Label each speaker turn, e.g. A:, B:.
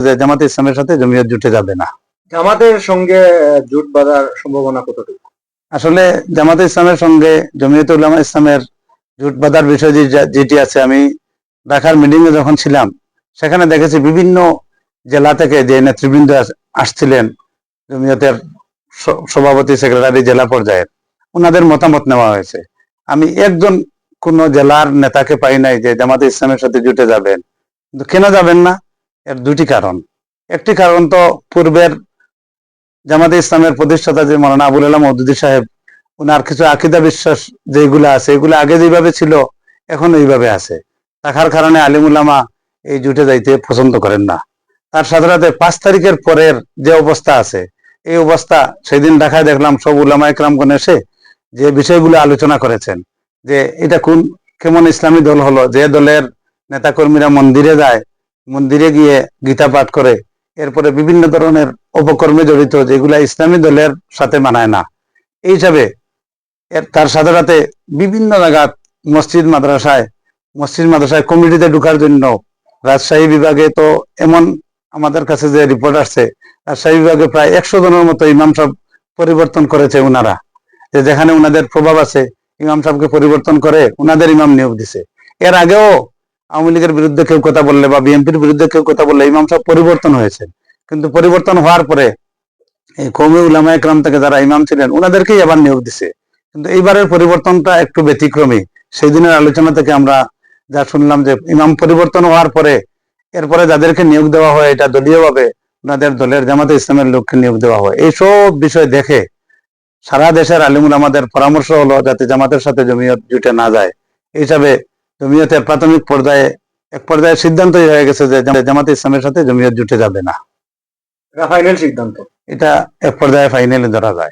A: যে জামাতে ইসলামের সাথে জমিয়ত জুটে যাবে না।
B: জামাতের সঙ্গে জোট বাঁধার সম্ভাবনা কতটুকু?
A: আসলে জামাতে ইসলামের সঙ্গে জমিয়ত উলামা ইসলামের জোট বাঁধার বিষয় যেটি আছে আমি ঢাকার মিটিং এ যখন ছিলাম সেখানে দেখেছি বিভিন্ন জেলা থেকে যে নেতৃবৃন্দ আস- আসছিলেন জমিয়তের সভাপতি সেক্রেটারি জেলা পর্যায়ের ওনাদের মতামত নেওয়া হয়েছে। আমি একজন কোন জেলার নেতাকে পাই নাই যে জামাতে ইসলামের সাথে জুটে যাবেন। কিন্তু কেন যাবেন না? এর দুটি কারণ। একটি কারণ তো পূর্বের জামাতে ইসলামের প্রতিষ্ঠাতা যে মৌলানা আবুল আলাম মৌদুদি সাহেব ওনার কিছু আকিদা বিশ্বাস যেগুলো আছে, এগুলো আগে যেভাবে ছিল, এখন এইভাবে আছে। থাকার কারণে আলিমুল্লামা এই জুটে যাইতে পছন্দ করেন না। তার সাথে সাথে পাঁচ তারিখের পরের যে অবস্থা আছে, এই অবস্থা সেদিন ঢাকায় দেখলাম সব উলামা একরামগণ এসে যে বিষয়গুলো আলোচনা করেছেন, যে এটা কোন, কেমন ইসলামী দল হলো, যে দলের নেতাকর্মীরা মন্দিরে যায় মন্দিরে গিয়ে গীতা পাঠ করে। এরপরে বিভিন্ন ধরনের অপকর্মে জড়িত, যেগুলা ইসলামী দলের সাথে মানায় না। এই হিসাবে তার সাথে সাথে বিভিন্ন জায়গা মসজিদ, মাদ্রাসায় মসজিদ, মাদ্রাসায় কমিটিতে ঢুকার জন্য রাজশাহী বিভাগে তো এমন আমাদের কাছে যে রিপোর্ট আসছে, রাজশাহী বিভাগে প্রায় একশো জনের মতো ইমাম সাহেব পরিবর্তন করেছে উনারা। যে যেখানে উনাদের প্রভাব আছে, ইমাম সাহেবকে পরিবর্তন করে উনাদের ইমাম নিয়োগ দিছে। এর আগেও আওয়ামী লীগের বিরুদ্ধে কেউ কথা বললে বা বিএনপির বিরুদ্ধে কেউ কথা বললে ইমাম সাহেব পরিবর্তন হয়েছে। কিন্তু পরিবর্তন হওয়ার পরে এই কৌমি উলামা একরাম থেকে যারা ইমাম ছিলেন ওনাদেরকেই আবার নিয়োগ দিছে। কিন্তু এইবারের পরিবর্তনটা একটু ব্যতিক্রমী। সেই দিনের আলোচনা থেকে আমরা যা শুনলাম যে ইমাম পরিবর্তন হওয়ার পরে এরপরে যাদেরকে নিয়োগ দেওয়া হয়, এটা দলীয়ভাবে ওনাদের দলের জামাতে ইসলামের লোককে নিয়োগ দেওয়া হয়। এইসব বিষয় দেখে সারা দেশের আলিমুল আমাদের পরামর্শ হলো যাতে জামাতের সাথে জমিয়ত জুটে না যায়। এই হিসাবে জমিয়তের প্রাথমিক পর্যায়ে এক পর্যায়ে সিদ্ধান্তই হয়ে গেছে যে জামা- জামাতে ইসলামের সাথে জমিয়ত জুটে যাবে না।
B: এটা ফাইনাল সিদ্ধান্ত।
A: এটা এক পর্যায়ে ফাইনালে ধরা যায়।